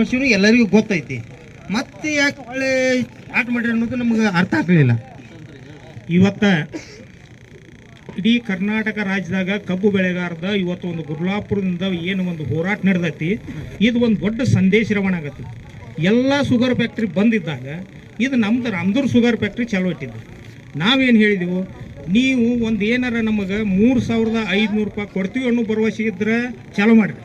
ವಿಷಯನೂ ಎಲ್ಲರಿಗೂ ಗೊತ್ತೈತಿ. ಮತ್ತೆ ಯಾಕೆ ಒಳ್ಳೆ ಆಟ ಮಾಡ್ರಿ ಅನ್ನೋದು ನಮ್ಗೆ ಅರ್ಥ ಆಗ್ಲಿಲ್ಲ. ಇವತ್ತ ಇಡೀ ಕರ್ನಾಟಕ ರಾಜ್ಯದಾಗ ಕಬ್ಬು ಬೆಳೆಗಾರದ ಇವತ್ತು ಒಂದು ಗುರ್ಲಾಪುರದಿಂದ ಏನು ಒಂದು ಹೋರಾಟ ನಡೆದೈತಿ. ಇದು ಒಂದು ದೊಡ್ಡ ಸಂದೇಶ ರವಣ ಆಗತ್ತೆ. ಎಲ್ಲ ಶುಗರ್ ಫ್ಯಾಕ್ಟ್ರಿ ಬಂದಿದ್ದಾಗ ಇದು ನಮ್ದು ರಾಮದೂರ್ ಶುಗರ್ ಫ್ಯಾಕ್ಟ್ರಿ ಚಾಲೂ ಇಟ್ಟಿದ್ದು ನಾವೇನು ಹೇಳಿದೆವು? ನೀವು ಒಂದು ಏನಾರ ನಮಗೆ ಮೂರು ಸಾವಿರದ ಐದುನೂರು ರೂಪಾಯಿ ಕೊಡ್ತೀವಿ ಅನ್ನೋ ಭರವಸೆ ಇದ್ರೆ ಚಾಲೂ ಮಾಡಿರಿ.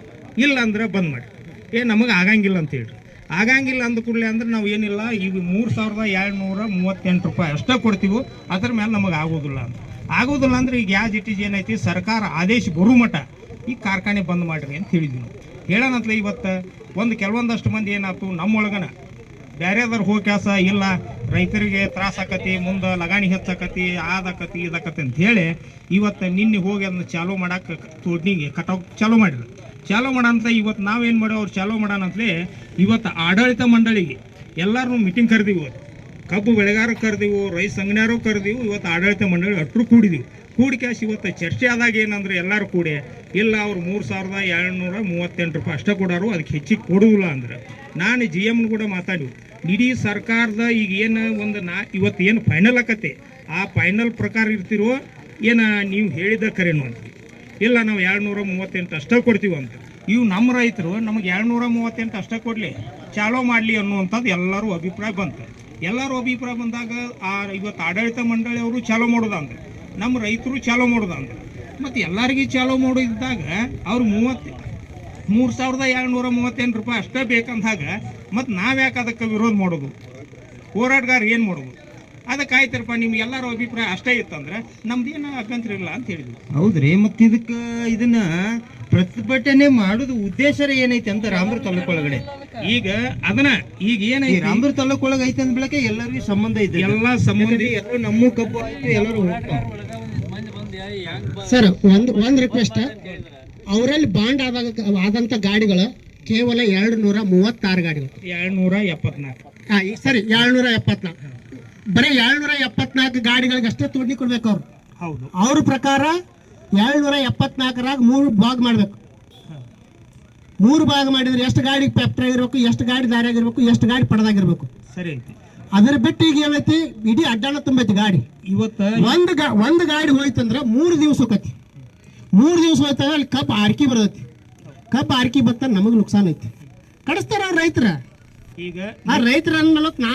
ಇಲ್ಲ ಅಂದ್ರೆ ಬಂದ್ ಮಾಡಿ ಏ, ನಮಗೆ ಆಗಂಗಿಲ್ಲ ಅಂತ ಹೇಳ್ರಿ. ಆಗಂಗಿಲ್ಲ ಅಂದ ಕೂಡಲೇ ಅಂದ್ರೆ ನಾವು ಏನಿಲ್ಲ, ಈಗ ಮೂರು ಸಾವಿರದ ಏಳ್ನೂರ ಮೂವತ್ತೆಂಟು ರೂಪಾಯಿ ಅಷ್ಟೇ ಕೊಡ್ತೀವಿ, ಅದ್ರ ಮೇಲೆ ನಮಗೆ ಆಗೋದಿಲ್ಲ ಅಂತ. ಆಗೋದಿಲ್ಲ ಅಂದ್ರೆ ಈಗ ಯಾವ ಜಿಟ್ಟಿಜ್ ಏನೈತಿ, ಸರ್ಕಾರ ಆದೇಶ ಬರೋ ಮಠ ಈ ಕಾರ್ಖಾನೆ ಬಂದ್ ಮಾಡ್ರಿ ಅಂತ ಹೇಳಿದ್ವಿ ನಾವು. ಹೇಳೋಣಂತಲೇ ಇವತ್ತು, ಒಂದು ಕೆಲವೊಂದಷ್ಟು ಮಂದಿ ಏನಾಯ್ತು, ನಮ್ಮೊಳಗನ ಬೇರೆದವ್ರು ಹೋಗಿ ಕೆಲಸ ಇಲ್ಲ, ರೈತರಿಗೆ ತ್ರಾಸ ಆಕತಿ, ಮುಂದೆ ಲಗಾಣಿ ಹೆಚ್ಚಾಕತಿ, ಆದಕತಿ, ಇದಾಕತಿ ಅಂತ ಹೇಳಿ ಇವತ್ತು ನಿನ್ನೆ ಹೋಗಿ ಅದನ್ನ ಚಾಲೂ ಮಾಡಕ್ಕೆ ತೋಟಿಗೆ ಕಟ್ ಚಾಲೂ ಮಾಡಿದ್ರು. ಚಾಲೂ ಮಾಡಂತ ಇವತ್ತು ನಾವೇನು ಮಾಡೋ ಅವ್ರು ಚಾಲೂ ಮಾಡೋಣಂತಲೇ ಇವತ್ತು ಆಡಳಿತ ಮಂಡಳಿಗೆ ಎಲ್ಲರೂ ಮೀಟಿಂಗ್ ಕರೆದಿವಿ ಇವತ್ತು. ಕಬ್ಬು ಬೆಳೆಗಾರ ಕರೆದಿವು ರೈತ ಸಂಘನ್ಯಾರು ಕರೆದಿವು, ಇವತ್ತು ಆಡಳಿತ ಮಂಡಳಿ ಅಟ್ರು ಕೂಡಿದೀವಿ. ಕೂಡಿ ಕ್ಯಾಶ್ ಇವತ್ತು ಚರ್ಚೆ ಆದಾಗ ಏನಂದ್ರೆ ಎಲ್ಲರೂ ಕೂಡಿ, ಇಲ್ಲ ಅವ್ರು ಮೂರು ಸಾವಿರದ ಏಳ್ನೂರ ಮೂವತ್ತೆಂಟು ರೂಪಾಯಿ ಅಷ್ಟೇ ಕೊಡೋರು, ಅದಕ್ಕೆ ಹೆಚ್ಚಿಗೆ ಕೊಡುವುದಿಲ್ಲ ಅಂದ್ರೆ. ನಾನು ಜಿ ಎಮ್ನ ಕೂಡ ಮಾತಾಡಿವು. ಇಡೀ ಸರ್ಕಾರದ ಈಗ ಏನು ಒಂದು ನಾ ಇವತ್ತು ಏನು ಫೈನಲ್ ಆಕತ್ತೆ? ಆ ಫೈನಲ್ ಪ್ರಕಾರ ಇರ್ತಿರೋ ಏನು ನೀವು ಹೇಳಿದ ಕರೆನು ಅಂತ. ಇಲ್ಲ ನಾವು ಏಳ್ನೂರ ಮೂವತ್ತೆಂಟು ಅಷ್ಟೇ ಕೊಡ್ತೀವಿ ಅಂತ. ಇವು ನಮ್ಮ ರೈತರು ನಮಗೆ ಏಳ್ನೂರ ಮೂವತ್ತೆಂಟು ಅಷ್ಟೇ ಕೊಡಲಿ. ಚಾಲೋ ಮಾಡಲಿ ಅನ್ನುವಂಥದ್ದು ಎಲ್ಲರೂ ಅಭಿಪ್ರಾಯ ಬಂತು. ಎಲ್ಲರೂ ಅಭಿಪ್ರಾಯ ಬಂದಾಗ ಆ ಇವತ್ತು ಆಡಳಿತ ಮಂಡಳಿಯವರು ಚಾಲೋ ಮಾಡೋದಂದ್ರೆ ನಮ್ಮ ರೈತರು ಚಾಲೋ ಮಾಡೋದಂದ್ರೆ ಮತ್ತು ಎಲ್ಲರಿಗೂ ಚಾಲೋ ಮಾಡೋದಿದ್ದಾಗ ಅವ್ರು ಮೂವತ್ತು, ಮೂರು ಸಾವಿರದ ಏಳ್ನೂರ ಮೂವತ್ತೆಂಟು ರೂಪಾಯಿ ಅಷ್ಟೇ ಬೇಕಂದಾಗ ಮತ್ತು ನಾವು ಯಾಕೆ ಅದಕ್ಕೆ ವಿರೋಧ ಮಾಡೋದು? ಹೋರಾಟಗಾರ ಏನು ಮಾಡೋದು? ಅದಕ್ಕೆ ಆಯ್ತರಪ್ಪ ನಿಮ್ಗೆ ಎಲ್ಲರೂ ಅಭಿಪ್ರಾಯ ಅಷ್ಟೇ ಇತ್ತಂದ್ರೆ ನಮ್ದೇನು ಅಭ್ಯಂತರ ಇಲ್ಲ ಅಂತ ಹೇಳಿದ್ವಿ. ಹೌದ್ರಿ ಮತ್ತೆ ಇದಕ್ಕೆ ಇದನ್ನ ಪ್ರತಿಭಟನೆ ಮಾಡೋದು ಉದ್ದೇಶ ಏನೈತಿ ಅಂತ ರಾಮೂರ್ ತಾಲೂಕು ಒಳಗಡೆ. ಈಗ ಅದನ್ನ ಈಗ ಏನೈತಿ? ರಾಮೂರ್ ತಾಲೂಕು ಒಳಗೆ ಐತೆ ಅಂದ ಬೆಳಕೆ ಎಲ್ಲರಿಗೂ ಸಂಬಂಧ ಇದೆ. ಎಲ್ಲ ಸಂಬಂಧಿ ಎಲ್ಲರೂ ನಮ್ಮ ಕಬ್ಬು ಆಯ್ತು ಎಲ್ಲರೂ ಸರ್ ಒಂದು ಒಂದು ರಿಕ್ವೆಸ್ಟ್ ಅವರಲ್ಲಿ ಬಾಂಡ್ ಆದಾಗ ಆದಂತ ಗಾಡಿಗಳು ಕೇವಲ ಎರಡು ನೂರ ಮೂವತ್ತಾರು ಗಾಡಿಗಳು. ಏಳ್ನೂರ ಎಪ್ಪತ್ನಾಲ್ಕು. ಸರಿ ಎರಡು ಏಳ್ನೂರ ಎಪ್ಪತ್ನಾಲ್ಕು. ಬರೀ ಏಳ್ನೂರ ಎಪ್ಪತ್ನಾಲ್ಕು ಗಾಡಿಗಳಿಗೆ ಅಷ್ಟೇ ತೋಡ್ನಿ ಕೊಡ್ಬೇಕು ಅವ್ರು. ಹೌದು. ಅವ್ರ ಪ್ರಕಾರ ಏಳ್ನೂರ ಎಪ್ಪತ್ನಾಲ್ಕರಾಗ ಮೂರು ಭಾಗ ಮಾಡ್ಬೇಕು. ಮೂರು ಭಾಗ ಮಾಡಿದ್ರೆ ಎಷ್ಟು ಗಾಡಿ ಫ್ಯಾಕ್ಟ್ರಿ ಆಗಿರ್ಬೇಕು ಎಷ್ಟು ಗಾಡಿ ದಾರಿಯಾಗಿರ್ಬೇಕು ಎಷ್ಟು ಗಾಡಿ ಪಡೆದಾಗಿರ್ಬೇಕು. ಸರಿ ಐತಿ ಅದ್ರ ಬಿಟ್ಟು ಈಗ ಏನೈತಿ? ಇಡೀ ಅಡ್ಡಾಣ ತುಂಬೈತಿ ಗಾಡಿ. ಇವತ್ತ ಒಂದು ಗಾ ಒಂದು ಗಾಡಿ ಹೋಯ್ತಂದ್ರ ಮೂರು ದಿವಸ ಹೋಗತಿ. ಮೂರು ದಿವಸ ಹೋಯ್ತಂದ್ರೆ ಅಲ್ಲಿ ಕಪ್ ಆರ್ಕಿ ಬರ್ತೈತಿ. ಕಪ್ ಆರ್ಕಿ ಬತ್ತ ನಮಗೆ ನುಕ್ಸಾನ್ ಐತಿ. ಕಡಿಸ್ತಾರ ಅವ್ರ ರೈತರ. ಈಗ ಆ ರೈತರ ಅನ್ನೋಕ್ ನಾ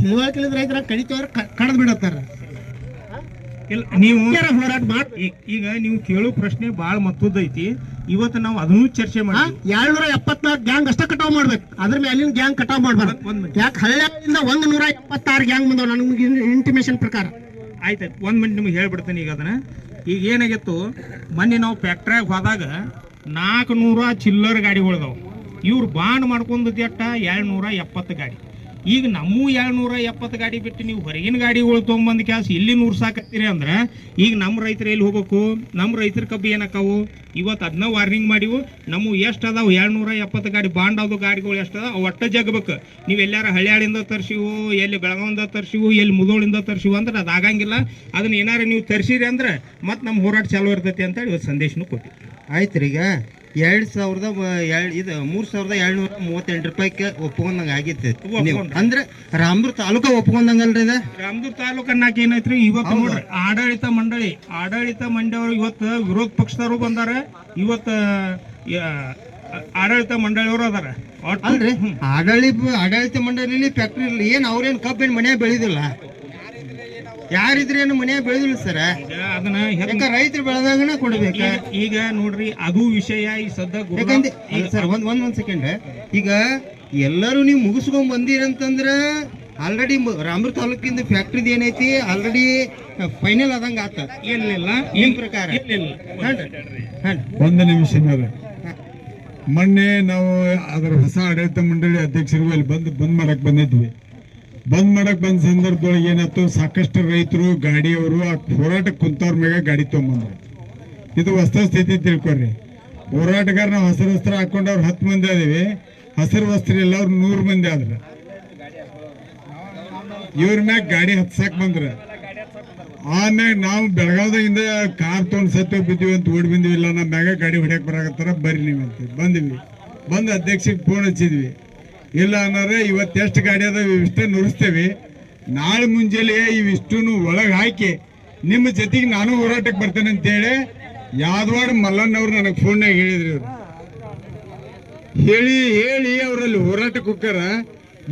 ತಿಳುವಳಿಕೆ ರೈತರ ಕಡಿತವ್ರ ಕಡದ್ ಬಿಡತ್ತಾರ. ಇಲ್ಲ ನೀವು ಹೋರಾಟ ಮಾತು ಈಗ ನೀವು ಕೇಳೋ ಪ್ರಶ್ನೆ ಬಹಳ ಭಾಳ ಮತ್ತದೈತಿ ಇವತ್ತು ನಾವು ಅದನ್ನು ಚರ್ಚೆ ಮಾಡಿ ಏಳ್ನೂರ ಎಪ್ಪತ್ನಾಲ್ಕು ಗ್ಯಾಂಗ್ ಅಷ್ಟೇ ಕಟಾವ್ ಮಾಡ್ಬೇಕು. ಅದ್ರ ಮೇಲಿನ ಗ್ಯಾಂಗ್ ಕಟಾವ್ ಮಾಡ್ಬಾರ್ದು? ಯಾಕೆ ಹಳ್ಳಿಯಿಂದ ಒಂದ್ ನೂರ ಎಪ್ಪತ್ತಾರು ಗ್ಯಾಂಗ್ ಬಂದವ? ನನಗೆ ಇಂಟಿಮೇಶನ್ ಪ್ರಕಾರ. ಆಯ್ತಾಯ್ತು ಒಂದ್ ಮಿನಿಟ್ ನಿಮ್ಗೆ ಹೇಳ್ಬಿಡ್ತೇನೆ ಈಗ ಅದನ್ನ. ಈಗ ಏನಾಗಿತ್ತು ಮೊನ್ನೆ ನಾವು ಫ್ಯಾಕ್ಟ್ರಿಯಾಗ ಹೋದಾಗ ನಾಲ್ಕು ನೂರ ಚಿಲ್ಲರ್ ಗಾಡಿಗಳಿದಾವು. ಇವ್ರು ಬಾಂಡ್ ಮಾಡ್ಕೊಂಡು ಎಟ್ಟ ಏಳ್ನೂರ ಎಪ್ಪತ್ತು ಗಾಡಿ. ಈಗ ನಮ್ಮೂ ಏಳ್ನೂರ ಎಪ್ಪತ್ತು ಗಾಡಿ ಬಿಟ್ಟು ನೀವು ಹೊರಗಿನ ಗಾಡಿಗಳು ತೊಗೊಂಬಂದು ಕ್ಯಾಸ್ ಇಲ್ಲಿ ನೂರು ಸಾಕತ್ತೀರಿ ಅಂದ್ರೆ ಈಗ ನಮ್ಮ ರೈತರು ಎಲ್ಲಿ ಹೋಗ್ಬೇಕು? ನಮ್ಮ ರೈತರ ಕಬ್ಬು ಏನಕ್ಕಾವು? ಇವತ್ತು ಅದನ್ನ ವಾರ್ನಿಂಗ್ ಮಾಡಿವು. ನಮ್ಮ ಎಷ್ಟು ಅದಾವು? ಏಳ್ನೂರ ಎಪ್ಪತ್ತು ಗಾಡಿ ಬಾಂಡ್ ಆದವು ಗಾಡಿಗಳು ಎಷ್ಟು ಅದಾವ? ಒಟ್ಟ ಜಗ್ಬೇಕು. ನೀವು ಎಲ್ಲಾರ ಹಳ್ಯಾಳಿಂದ ತರ್ಸಿವು, ಎಲ್ಲಿ ಬೆಳಗಾವಿಂದ ತರ್ಸಿವು, ಎಲ್ಲಿ ಮುದೋಳಿಂದ ತರ್ಸಿವು ಅಂದ್ರೆ ಅದು ಆಗಂಗಿಲ್ಲ. ಅದನ್ನ ಏನಾರು ನೀವು ತರ್ಸಿರಿ ಅಂದ್ರೆ ಮತ್ತೆ ನಮ್ಮ ಹೋರಾಟ ಚಾಲೂ ಇರ್ತೈತಿ ಅಂತ ಇವತ್ತು ಸಂದೇಶನೂ ಕೊಟ್ಟಿವಿ ರೀ ಈಗ ಎರಡ್ ಸಾವಿರದ ಎರಡ್ ಇದು ಮೂರ್ ಸಾವಿರದ ಏಳ್ನೂರ ಮೂವತ್ತೆಂಟು ರೂಪಾಯಿಗೆ ಒಪ್ಕೊಂಡಂಗ ಆಗಿತ್ತು. ನೀವು. ಒಪ್ಕೊಂಡ್ರು. ಅಂದ್ರೆ ರಾಮೂರ್ ತಾಲೂಕ ಒಪ್ಕೊಂಡಂಗಲ್ರಿ ರೀ ರಾಮದುರ್ ತಾಲೂಕು ಅನ್ನಕ್ಕೆ ಏನೈತ್ರಿ? ಇವತ್ತು ನೋಡ್ರಿ ಆಡಳಿತ ಮಂಡಳಿ ಆಡಳಿತ ಮಂಡಳಿ ಇವತ್ತು ವಿರೋಧ ಪಕ್ಷದವರು ಬಂದಾರ. ಇವತ್ತು ಯಾ- ಆಡಳಿತ ಮಂಡಳಿಯವರು ಅದಾರ. ಒಟ್ಟು- ಅಲ್ರಿ ಆಡಳಿತ ಆಡಳಿತ ಮಂಡಳಿಲಿ ಫ್ಯಾಕ್ಟ್ರಿ ಇರಲಿ ಏನ್ ಅವ್ರೇನ್ ಕಬ್ಬಿನ ಮನ್ಯಾಗ ಬೆಳೆದಿಲ್ಲ? ಯಾರಿದ್ರೇನು ಮನೆ ಬೆಳೆದಿಲ್ಲ ಸರ್. ಅದನ್ನ ಯಾಕ ರೈತರು ಬೆಳೆದಾಗನ ಕೊಡ್ಬೇಕ. ಈಗ- ನೋಡ್ರಿ ಅದು ವಿಷಯ ಈ ಸದ್ದ ಸರ್ ಒಂದ್ ಒಂದ್ ಒಂದ್ ಸೆಕೆಂಡ್ ಈಗ ಎಲ್ಲರೂ ನೀವು ಮುಗಿಸ್ಕೊಂಡ್ ಬಂದಿರಂತಂದ್ರ ಆಲ್ರೆಡಿ ರಾಮೂರ್ ತಾಲೂಕಿಂದ ಫ್ಯಾಕ್ಟ್ರಿದ್ ಏನೈತಿ ಆಲ್ರೆಡಿ ಫೈನಲ್ ಆದಂಗ ಆತ. ಇಲ್ಲ ನಿಮ್ ಪ್ರಕಾರ. ಒಂದು ನಿಮಿಷ ಮೊನ್ನೆ ನಾವು ಅದರ ಹೊಸ ಆಡಳಿತ ಮಂಡಳಿ ಅಧ್ಯಕ್ಷರು ಅಲ್ಲಿ ಬಂದು ಬಂದ್ ಮಾಡಕ್ ಬಂದಿದ್ವಿ. ಬಂದ್ ಮಾಡಕ್ ಬಂದ ಸಂದರ್ಭದೊಳಗೆ ಏನಾಯ್ತು? ಸಾಕಷ್ಟು ರೈತರು, ಗಾಡಿಯವರು ಆ ಹೋರಾಟಕ್ಕೆ ಕುಂತವ್ರ ಮ್ಯಾಗ ಗಾಡಿ ತೊಗೊಂಬಂದ್ರು. ಇದು ವಸ್ತುಸ್ಥಿತಿ ತಿಳ್ಕೊಡ್ರಿ ಹೋರಾಟಗಾರ ನಾವು ಹಸಿರು ವಸ್ತ್ರ ಹಾಕೊಂಡವ್ರು ಹತ್ತು ಮಂದಿ ಅದೀವಿ. ಹಸಿರು ವಸ್ತ್ರ ಅವ್ರು ನೂರು ಮಂದಿ ಆದ್ರ. ಇವ್ರ ಮ್ಯಾಗ ಗಾಡಿ ಹತ್ಸಕ್ ಬಂದ್ರ. ಆಮ್ಯಾಗ ನಾವು ಬೆಳಗಾವದಾಗಿಂದ ಕಾರ್ ತೊಗೊಂಡು ಸತ್ತು ಬಿದ್ದೀವಿ ಅಂತ ಓಡಿ ಬಂದಿವಿ. ಇಲ್ಲ ನಮ್ಮ ಮ್ಯಾಗ ಗಾಡಿ ಹೊಡಿಯಕ್ ಬರಾಕತ್ತಾರ, ಬರ್ರಿ ನೀವು ಅಂತ. ಬಂದಿವಿ. ಬಂದು ಅಧ್ಯಕ್ಷಕ್ಕೆ ಫೋನ್ ಹಚ್ಚಿದ್ವಿ. ಇಲ್ಲ ಅನ್ನೋರೆ ಇವತ್ತು ಎಷ್ಟು ಗಾಡಿ ಅದಾವ ಇವಿಷ್ಟೇ ನುರಿಸ್ತೇವೆ. ನಾಳೆ ಮುಂಜಾನೆ ಇವಿಷ್ಟು ಒಳಗೆ ಹಾಕಿ ನಿಮ್ಮ ಜೊತೆಗೆ ನಾನು ಹೋರಾಟಕ್ಕೆ ಬರ್ತೇನೆ ಅಂತೇಳಿ ಯಾದವಾಡ ಮಲ್ಲಣ್ಣವ್ರು ನನಗೆ ಫೋನ್ನಾಗ ಹೇಳಿದ್ರಿ ಅವರು ಹೇಳಿ ಹೇಳಿ ಅವರಲ್ಲಿ ಹೋರಾಟಕ್ಕೆ ಹೋಗ್ತಾರ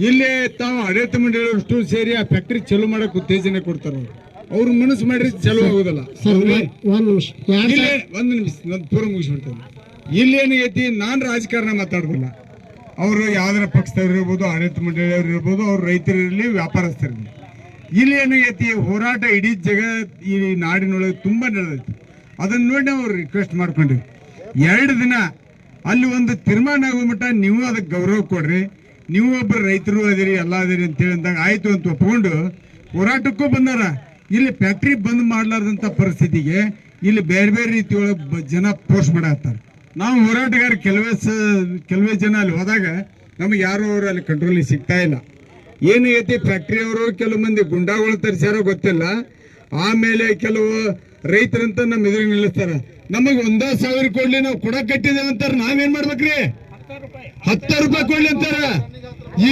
ಇಲ್ಲೇ ತಾವು ಆಡಳಿತ ಮಂಡಳಿಯಷ್ಟು ಸೇರಿ ಆ ಫ್ಯಾಕ್ಟ್ರಿ ಚಲೋ ಮಾಡೋಕೆ ಉತ್ತೇಜನ ಕೊಡ್ತಾರ ಅವ್ರು. ಅವ್ರ ಮನಸ್ಸು ಮಾಡ್ರಿ ಚಲೋ ಆಗೋದಿಲ್ಲ. ಒಂದು ನಿಮಿಷ. ಒಂದು ನಿಮಿಷ ಮುಗಿಸ್ಬಿಡ್ತೇನೆ. ಇಲ್ಲಿ ಏನೈತಿ ನಾನು ರಾಜಕಾರಣ ಮಾತಾಡೋದಿಲ್ಲ. ಅವರು ಯಾವ್ದಾರ ಪಕ್ಷದವ್ರು ಇರ್ಬೋದು, ಆಡಳಿತ ಮಂಡಳಿಯವ್ರು ಇರ್ಬೋದು, ಅವ್ರು ರೈತರಿರಲಿ ವ್ಯಾಪಾರಸ್ಥರಿರಲಿ. ಇಲ್ಲಿ ಏನು ಐತಿ ಹೋರಾಟ ಇಡೀ ಜಗತ್ ಈ ನಾಡಿನೊಳಗೆ ತುಂಬಾ ನಡೆದೈತಿ. ಅದನ್ನ ನೋಡಿ ನಾವು ರಿಕ್ವೆಸ್ಟ್ ಮಾಡ್ಕೊಂಡ್ರಿ ಎರಡು ದಿನ ಅಲ್ಲಿ ಒಂದು ತೀರ್ಮಾನ ಆಗೋ ಮಟ್ಟ ನೀವು ಅದಕ್ಕೆ ಗೌರವ ಕೊಡ್ರಿ, ನೀವು ಒಬ್ಬರು ರೈತರು ಅದಿರಿ, ಎಲ್ಲ ಅದಿರಿ ಅಂತೇಳಿ ಅಂದಾಗ ಆಯ್ತು ಅಂತ ಒಪ್ಕೊಂಡು ಹೋರಾಟಕ್ಕೂ ಬಂದಾರ. ಇಲ್ಲಿ ಫ್ಯಾಕ್ಟ್ರಿ ಬಂದ್ ಮಾಡ್ಲಾರ್ದಂತ ಪರಿಸ್ಥಿತಿಗೆ ಇಲ್ಲಿ ಬೇರೆ ಬೇರೆ ರೀತಿಯೊಳಗೆ ಜನ ಪೋಸ್ಟ್ ಮಾಡತ್ತಾರ ನಾವು ಹೋರಾಟಗಾರ ಕೆಲವೇ ಸ, ಕೆಲವೇ ಜನ ಅಲ್ಲಿ ಹೋದಾಗ ನಮಗೆ ಯಾರು ಅವರು ಅಲ್ಲಿ ಕಂಟ್ರೋಲಿಗೆ ಸಿಗ್ತಾ ಇಲ್ಲ. ಏನೈತಿ ಫ್ಯಾಕ್ಟ್ರಿ ಅವರು ಕೆಲವು ಮಂದಿ ಗುಂಡಾಗಳು ತರಿಸ್ಯಾರೋ ಗೊತ್ತಿಲ್ಲ. ಆಮೇಲೆ ಕೆಲವು ರೈತರಂತ ನಮ್ಮ ಎದುರು ನಿಲ್ಲಿಸ್ತಾರ. ನಮಗೆ ಒಂದ ಸಾವಿರ ಕೊಡ್ಲಿ ನಾವು ಕೊಡ ಕಟ್ಟಿದೇವೆ ಅಂತಾರ, ನಾವೇನ್ ಮಾಡ್ಬೇಕ್ರಿ? ಹತ್ತು ರೂಪಾಯಿ ಕೊಡ್ಲಿ ಅಂತಾರ.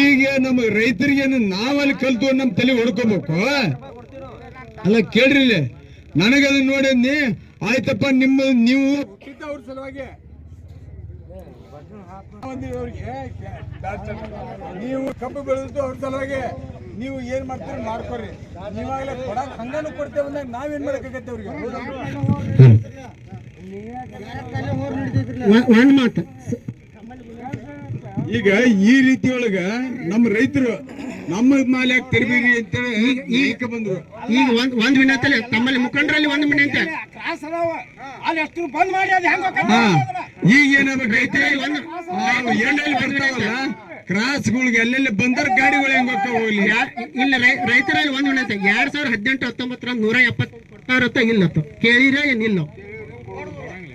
ಈಗ ನಮಗ್ ರೈತರಿಗೆ ನಾವಲ್ಲಿ ಕಲ್ತು ನಮ್ಮ ತಲೆ ಹೊಡ್ಕೋಬೇಕು? ಅಲ್ಲ ಕೇಳ್ರಿ ನನಗದನ್ನ ನೋಡಿದ್ನಿ ಆಯ್ತಪ್ಪ, ನಿಮ್ಮ, ನೀವು ನೀವು ಕಬ್ಬು ಬೆಳೆದು ಅವ್ರ ಸಲುವಾಗಿ ನೀವು ಏನ್ ಮಾಡ್ತೀರಿ ಮಾಡ್ಕೊರಿ. ನೀವಾಗಲೇ ಕೊಡಕ್ ಹಂಗಾನು ಕೊಡ್ತೇವೆ ಅಂದಾಗ ನಾವೇನ್ ಮಾಡಕ್ಕಾಗತ್ತೆ ಅವ್ರಿಗೆ? ಒಂದು ಮಾತು. ಈಗ ಈ ರೀತಿಯೊಳಗ ನಮ್ಮ ರೈತರು ನಮ್ಮ ಮಾಲ್ಯಾಗ ತೆರಬೇರಿ ಅಂತೇಳಿ ಈಗ ಬಂದ್ರು ಈಗ ಒಂದ್ ಒಂದ್ ವಿನಂತಿ ತಮ್ಮಲ್ಲಿ ಮುಖಂಡರಲ್ಲಿ ಒಂದ್ ಮಿನ ಅಲ್ಲಿ ಅಷ್ಟು ಬಂದ್ ಮಾಡಿ ಅದು ಹೆಂಗ ಹಾ ಈಗ ಏನಾಗ್ಬೇಕು ರೈತರು ಎಣ್ಣೆಲ್ಲಿ ಬರ್ತಾವಲ್ಲ ಕ್ರಾಸ್ಗಳಿಗೆ ಎಲ್ಲೆಲ್ಲಿ ಬಂದರ ಗಾಡಿಗಳು ಹೆಂಗ್ ಹೋಗ್ತಾವ ಇಲ್ಲಿ? ರೈತರಲ್ಲಿ ಒಂದು ವಿನಂತಿ ಎರಡ್ ಸಾವಿರ ಹದಿನೆಂಟು ಹತ್ತೊಂಬತ್ತರ ನೂರ ಎಪ್ಪತ್ ಕೊಡ್ತಾರತ್ತ ಇಲ್ಲ ಕೇಳಿರ ಏನಿಲ್ಲ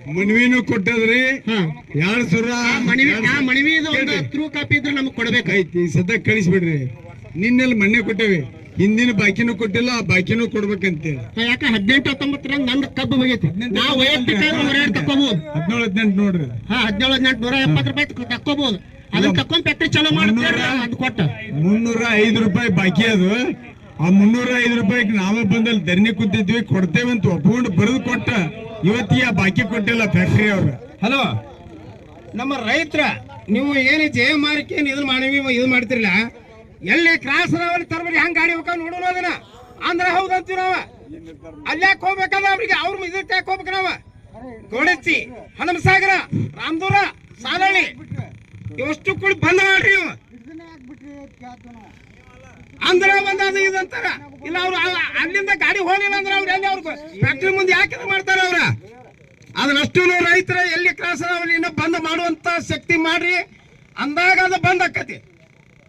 ಮನವಿನೂ ಕೊಟ್ಟದ್ರಿ. ಹಾ. ಎರಡ್ ಸಾವಿರ ಮನವಿ ಮನವಿದು ಒಂದು ತ್ರೂ ಕಾಪಿ ಇದ್ರೆ ನಮಗೆ ಕೊಡ್ಬೇಕು. ಐತಿ ಈ ಸದ್ಯ ಕಳಿಸ್ಬಿಡ್ರಿ. ನಿನ್ನೆಲ್ಲಿ ಮಣ್ಣೆ ಕೊಟ್ಟೇವಿ. ಹಿಂದಿನ ಬಾಕಿನೂ ಕೊಟ್ಟಿಲ್ಲ ಆ ಬಾಕಿನೂ ಕೊಡ್ಬೇಕಂತೇಳಿ ಯಾಕೆ ಹದಿನೆಂಟು ಹತ್ತೊಂಬತ್ತರ ನಂದು ಕಬ್ಬು ಹೋಗೈತಿ ನಾವು ವೈಯಕ್ತಿಕ ಹೋರಾಟ ತಕೋಬಹುದು ಹದಿನೇಳು ಹದಿನೆಂಟು ನೋಡ್ರಿ. ಹಾ ಹದಿನೇಳು ಹದಿನೆಂಟು ನೂರ ಎಪ್ಪತ್ತು ರೂಪಾಯಿ ತಕೊ- ತಕ್ಕೋಬಹುದು ಅದನ್ನ ತಕೊಂಡ್ ಫ್ಯಾಕ್ಟ್ರಿ ಚಲೋ ಮಾಡ್ತಾರೆ ಅದು ಕೊಟ್ಟ? ಮುನ್ನೂರ ಐದು ರೂಪಾಯಿ ಬಾಕಿ ಅದು. ಆ ಮುನ್ನೂರ ಐದು ರೂಪಾಯಿಗೆ ನಾವೇ ಬಂದಲ್ಲಿ ಧರಣಿ ಕುಂತಿದ್ವಿ ಕೊಡ್ತೇವೆ ಅಂತ ಒಪ್ಕೊಂಡು ಬರೆದು ಕೊಟ್ಟ. ಇವತ್ತಿ ಆ ಬಾಕಿ ಕೊಟ್ಟಿಲ್ಲ ಫ್ಯಾಕ್ಟ್ರಿ ಅವ್ರ. ಹಲೋ ನಮ್ಮ ರೈತರ ನೀವು ಏನು ಜಯ ಮಾರಕ್ಕೆ ಇದನ್ನ ಮಾಡಿವಿ ಇದು ಮಾಡ್ತಿರಲ್ಲ ಎಲ್ಲಿ ಕ್ರಾಸ್ ಅದಾವಲ್ಲಿ ತರಬರಿ ಹೆಂಗ್ ಗಾಡಿ ಹೋಗ ನೋಡೋಣ ಅದನ್ನ. ಅಂದ್ರ ಹೌದು ಅಂತೀವಿ ನಾವ ಅಲ್ಯಾಕ್ ಹೋಗ್ಬೇಕಲ್ಲ ಅವ್ರಿಗೆ, ಅವ್ರ ಇದಕ್ಕೆ ಯಾಕೆ ಹೋಗ್ಬೇಕು ನಾವ? ಗೋಡಚ್ಚಿ ಹನುಮಸಾಗರ ರಾಮದೂರ ಸಾಲಹಳ್ಳಿ ಇವಷ್ಟು ಕೂಡ ಬಂದ ಮಾಡ್ರಿ ಅಂದ್ರ ಬಂದ ಅದು ಇದು ಅಂತಾರ. ಇಲ್ಲ, ಅವ್ರು ಅಲ್ಲಿಂದ ಗಾಡಿ ಹೋಗಿಲ್ಲ ಅಂದ್ರೆ ಅವ್ರು ಎಲ್ಲಿ ಅವ್ರಿಗೆ? ಫ್ಯಾಕ್ಟ್ರಿ ಮುಂದೆ ಯಾಕೆ ಮಾಡ್ತಾರ ಅವ್ರ? ಅದನ್ನಷ್ಟು ರೈತರ ಎಲ್ಲಿ ಕ್ರಾಸ್ ಅದಾವಲ್ಲಿ ಇನ್ನ ಬಂದ್ ಮಾಡುವಂತ ಶಕ್ತಿ ಮಾಡ್ರಿ. ಅಂದಾಗ ಅದು ಬಂದ್ ಆಕತಿ.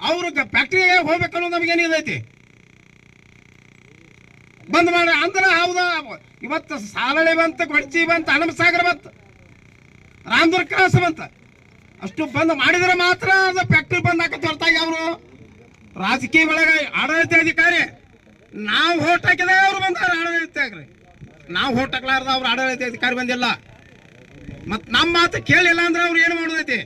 ಅವ್ರು ಫ್ಯಾಕ್ಟ್ರಿಗೆ ಹೋಗ್ಬೇಕು ಅನ್ನೋದು ನಮಗೇನು ಇದೈತಿ ಬಂದ್ ಮಾಡ ಅಂದ್ರೆ ಹೌದ? ಇವತ್ತು ಸಾಲಳೆ ಬಂತ, ಕೊಡ್ಚಿ ಬಂತ ಹನುಮಸಾಗರ ಬಂತ ರಾಮದುರ್ ಕ್ರಾಸ್ ಬಂತ. ಅಷ್ಟು ಬಂದ್ ಮಾಡಿದ್ರೆ ಮಾತ್ರ ಅದು ಫ್ಯಾಕ್ಟ್ರಿ ಬಂದ್ ಹಾಕತ್ ಹೊರತಾಗಿ ಅವರು. ರಾಜಕೀಯ ಒಳಗ ಆಡಳಿತಾಧಿಕಾರಿ, ನಾವು ಹೋಟ್ ಹಾಕಿದಾಗ ಅವ್ರು ಬಂದಾರ ಆಡಳಿತಾಗ್ರಿ. ನಾವು ಹೋಟ್ ಹಾಕ್ಲಾರ್ದ ಅವ್ರು ಆಡಳಿತಾಧಿಕಾರಿ ಬಂದಿಲ್ಲ. ಮತ್ ನಮ್ಮ ಮಾತು ಕೇಳಿಲ್ಲ ಅಂದ್ರೆ ಅವ್ರು ಏನು ಮಾಡೋದೈತಿ?